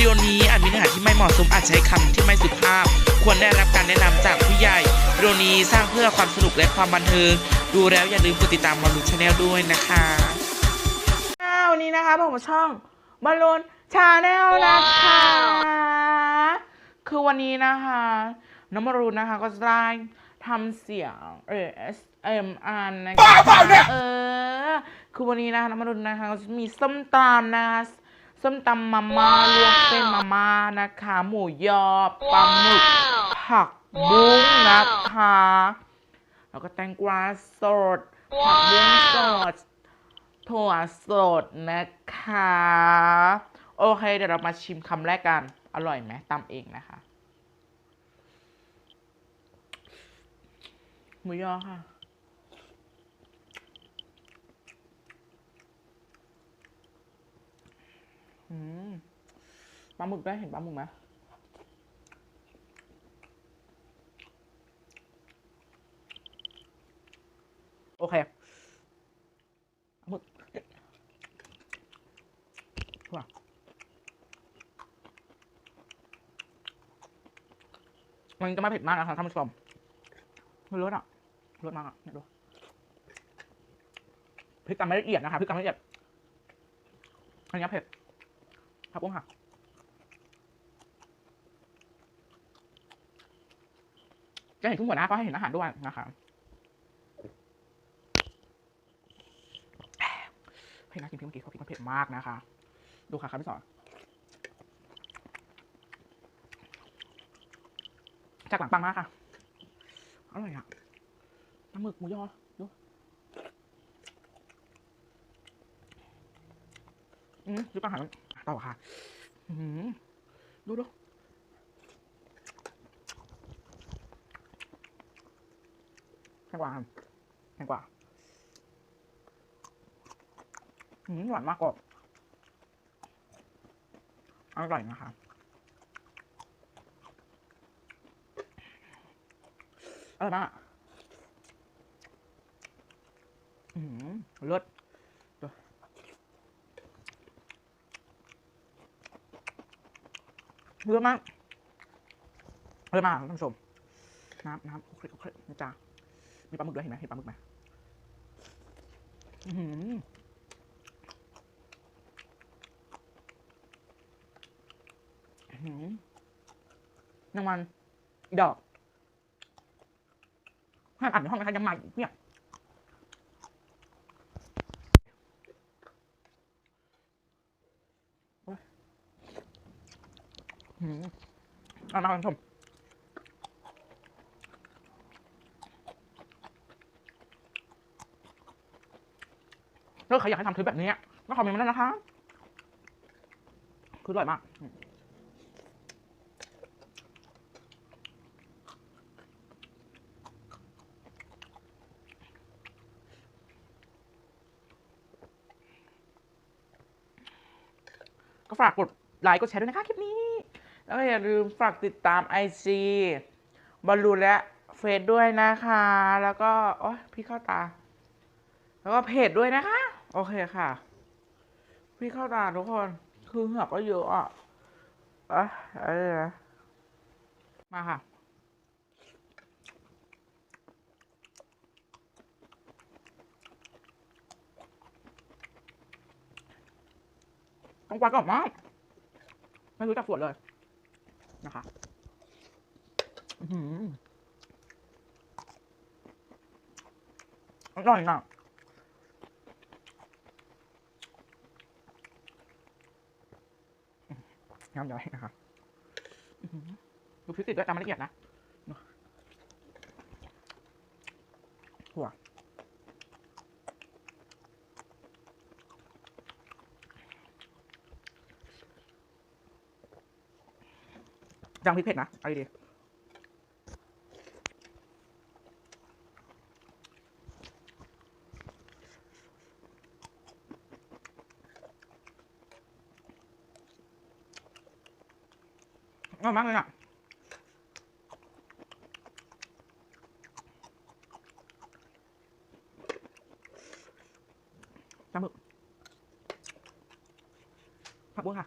ดีโอนี้อาจมีเนื้อหาที่ไม่เหมาะสมอาจใช้คำที่ไม่สุภาพ ควรได้รับการแนะนำจากผู้ใหญ่วิดีโอนี้สร้างเพื่อความสนุกและความบันเทิง ดูแล้วอย่าลืมกดติดตามมารุนชาแนลด้วยนะคะวันนี้นะคะผมช่องบอลลูนชาแนลนะคะ คือวันนี้นะคะ น้องบอลลูนนะคะก็จะได้ทำเสียงเอสเอ SMR นะคะเออ คือวันนี้นะคะน้องบอลลูนนะคะก็จะมีส้มตำนะคะ ส้มตำมาม่าลวกเส้นมาม่านะคะ หมูยอปลาหมึก ผักบุ้งนะคะ แล้วก็แตงกวาสด ผักบุ้งสด ถั่วสดนะคะ โอเค เดี๋ยวเรามาชิมคำแรกกัน อร่อยไหมตำเองนะคะ หมูยอค่ะ อืม ปลาหมึกได้เห็นปลาหมึกไหมโอเคหมึกว้ามันจะไม่เผ็ดมากนะคะท่านผู้ชมรสอะรสมากอะเนี่ยดูพริกตำไม่ละเอียดนะคะพริกตำไม่ละเอียดอันนี้เผ็ด ผักบุ้งค่ะจะเห็นทุกหัวหน้าก็ให้เห็นอาหารด้วยนะคะเผ็ดน่ากินพี่เมื่อกี้เขาพริกมันเผ็ดมากนะคะ ดูค่ะคำที่สองจากหลังปังมากค่ะ อร่อยอะน้ำหมึกหมูยอดูอืมดูปังหัน ต่อค่ะดูดูแพงกว่าแพงกว่าอืมหวานมากกว่าอร่อยนะคะอร่อยมากอืมเลิศ เยอะมากเยอะมากท่านผู้ชมน้ำน้ำคลิกคลิกนะจ๊ะมีปลาหมึกด้วยเห็นไหมเห็นปลาหมึกไหมหืออื้อหือน้ำมันอีดอกห้ามอ่านในห้องนะคะยังมาอีกเนี่ยโอ้ เอามาคุณผู้ชมถ้าใครอยากให้ทำคลิปแบบนี้ก็คอมเมนต์มาได้นะคะ คืออร่อยมากก็ฝากกดไลค์กดแชร์ด้วยนะคะคลิปนี้ แล้วก็อย่าลืมฝากติดตาม IG บอลลูนและเฟซด้วยนะคะ แล้วก็โอ๊ยพี่เข้าตา แล้วก็เพจด้วยนะคะ โอเคค่ะ พี่เข้าตาทุกคน คือเหงือกก็เยอะอะอะอะไรนะมาค่ะ ต้องกวาดกรอบมากไม่รู้จักส่วนเลย นะคะ อื้อหือ อร่อยนะน้ำย้อยนะครับอื้อหือดูพริกติดด้วยตามละเอียดนะหัวจังพริกเผ็ดนะเอาดี อร่อยมากเลยอะจำาหมึกผักบุ้งค่ะ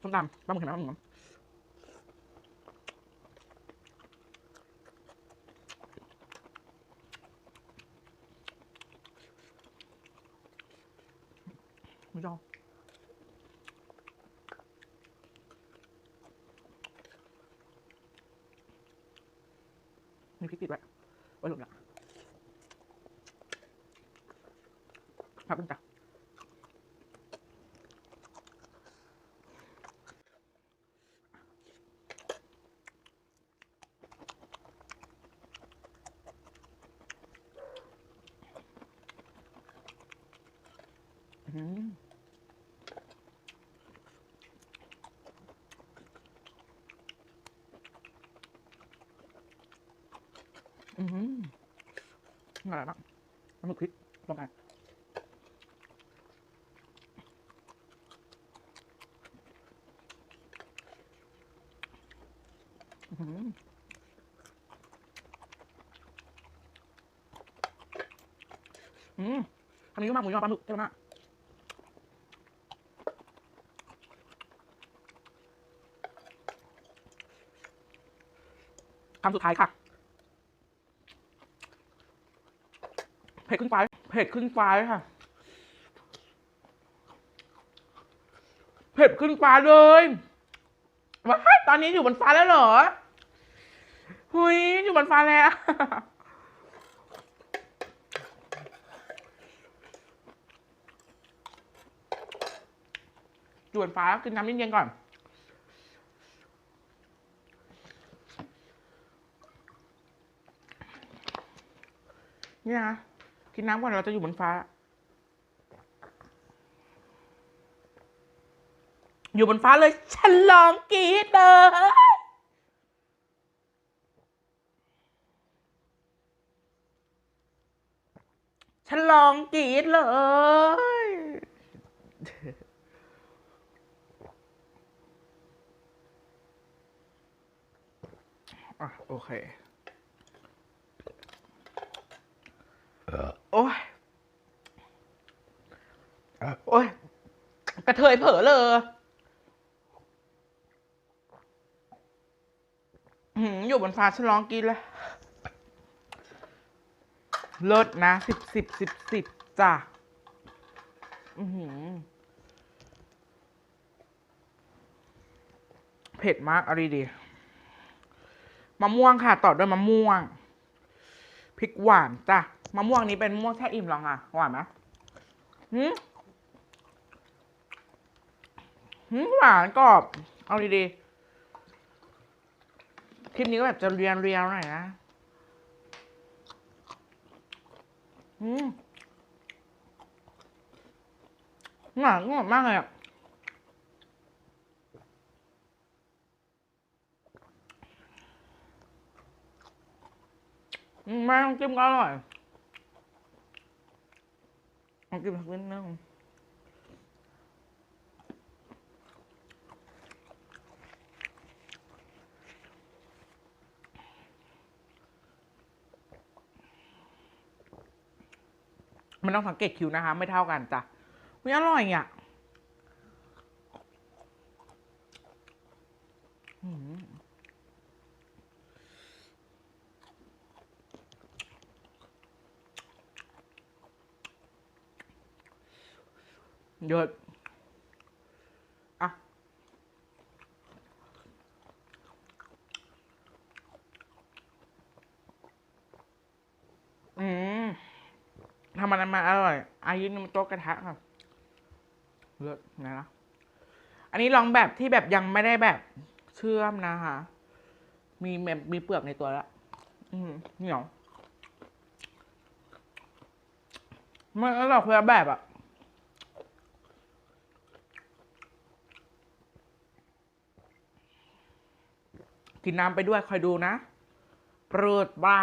ส้มตำปลาหมึกเห็นไหมปลาหมึก ครับคุณจ้ะอืมอืม อืมอืมทำนี้ก็มากหมูยอปลาหมึกเท่มากคำสุดท้ายค่ะ เผ็ดขึ้นฟ้าเผ็ดขึ้นฟ้าค่ะ เผ็ดขึ้นฟ้าเลยว้ายตอนนี้อยู่บนฟ้าแล้วเหรอ หุยอยู่บนฟ้าแล้วอยู่บนฟ้ากินน้ำเย็นๆก่อนเนี่ยนะกินน้ำก่อนเราจะอยู่บนฟ้า อยู่บนฟ้าเลยฉันลองกรีดเลย ฉลองกรีดเลย อะ โอเค โอ้ย โอ้ย กระเทยเผลอเลยหืมอยู่บนฟ้าฉลองกินเลย เลิศนะสิบสิบสิบสิบจ้ะ อือหือ เผ็ดมากเอาดีๆมะม่วงค่ะ ต่อด้วยมะม่วงพริกหวานจ้ะมะม่วงนี้เป็นมะม่วงแช่อิ่มลองอะหวานไหมหืมหืมหวานกรอบ เอาดีๆ คลิปนี้ก็แบบจะเรียนเรียนหน่อยนะ อืมหวานกรอบมากเลยอะอืมไม่ต้องจิ้มก็อร่อยต้องจิ้มสักนิดนึง มันต้องสังเกตคิวนะคะ ไม่เท่ากันจ้ะไม่อร่อยอะอืมเยอะ อืม ทำมันมาอร่อย อายุนมโต๊ะกระทะค่ะเลิศนะนะอันนี้ลองแบบที่แบบยังไม่ได้แบบเชื่อมนะคะ มีแบบมีเปลือกในตัวแล้วอืมเหนียวมันอร่อยคนละแบบอะกินน้ำไปด้วยคอยดูนะปรดบ้า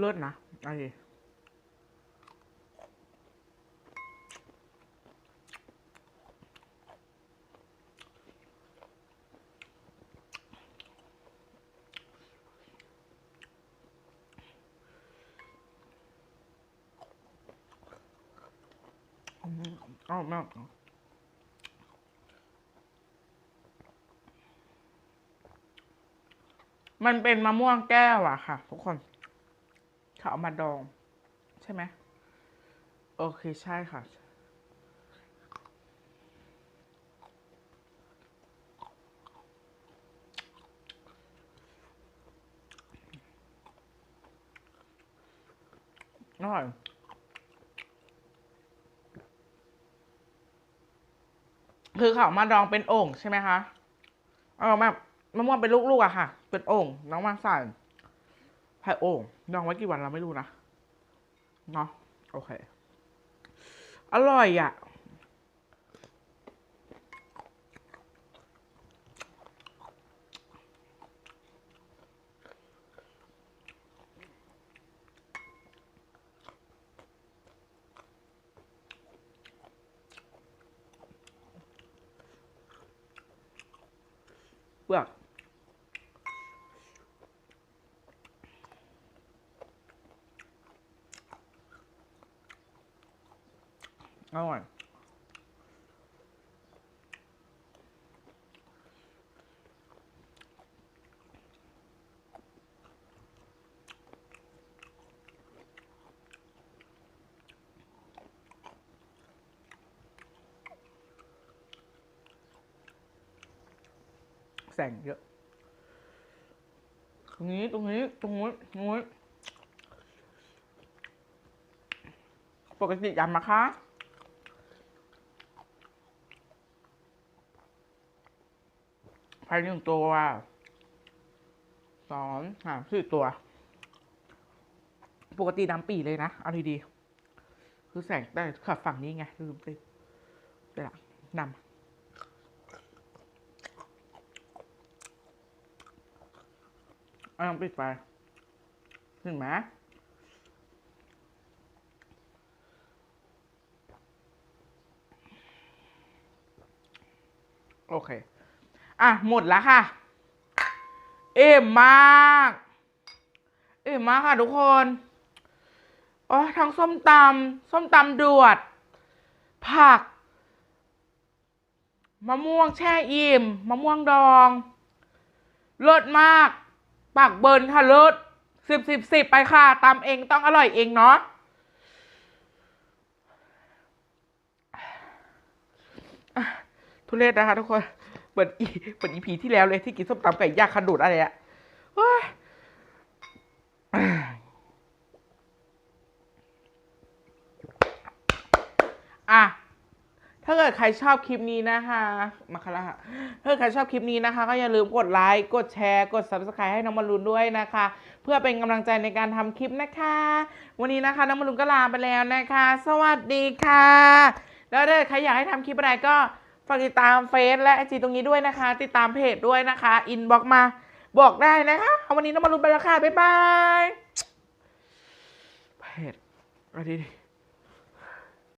เลิศนะไอ้อ้าแมามันเป็นมะม่วงแก้วอะค่ะ ทุกคน เขาเอามาดอง ใช่ไหมโอเคใช่ค่ะ อร่อยคือเขาเอามาดองเป็นโอ่งใช่ไหมคะเอามามะม่วงเป็นลูกๆอะค่ะ เป็นโอ่งน้องมาใส่ไผ่โอ่ง ดองไว้กี่วันเราไม่รู้นะเนาะโอเค อร่อยอะเปลือกอร่อย แสงเยอะ ตรงนี้ตรงนี้ตรงนู้นตรงนู้นปกติยำนะคะภายในหนึ่งตัวสองสามสี่ตัว ปกติน้ำปีเลยนะ เอาดีๆคือแสงแต่ขับฝั่งนี้ไงลืมไปเดี๋ยวละนำ เอาลองปิดไฟเห็นไหมโอเค อะ หมดแล้วค่ะ เอ็มมาก เอ็มมากค่ะทุกคนโอ้ทั้งส้มตำส้มตำดวด ผัก มะม่วงแช่อิ่ม มะม่วงดอง เลิศมาก ปากเบิร์นค่ะเลิศสิบสิบสิบไปค่ะตำเองต้องอร่อยเองเนาะทุเรศนะคะทุกคนเปิดอีเปิดอีพีที่แล้วเลยที่กินส้มตำไก่ย่างขนุดอะไรอะอ้ยอะ ถ้าเกิดใครชอบคลิปนี้นะคะมาคาระถ้าเกิดใครชอบคลิปนี้นะคะ ก็อย่าลืมกดไลค์ กดแชร์ กด subscribe ให้น้องมารุนด้วยนะคะ เพื่อเป็นกำลังใจในการทำคลิปนะคะ วันนี้นะคะน้องมารุนก็ลาไปแล้วนะคะ สวัสดีค่ะ แล้วถ้าเกิดใครอยากให้ทำคลิปอะไรก็ฝากติดตามเฟซและไอจีตรงนี้ด้วยนะคะ ติดตามเพจด้วยนะคะอินบ็อกมาบอกได้นะคะเอาวันนี้น้องมารุนไปแล้วค่ะบ๊ายบายเพจอะไรดี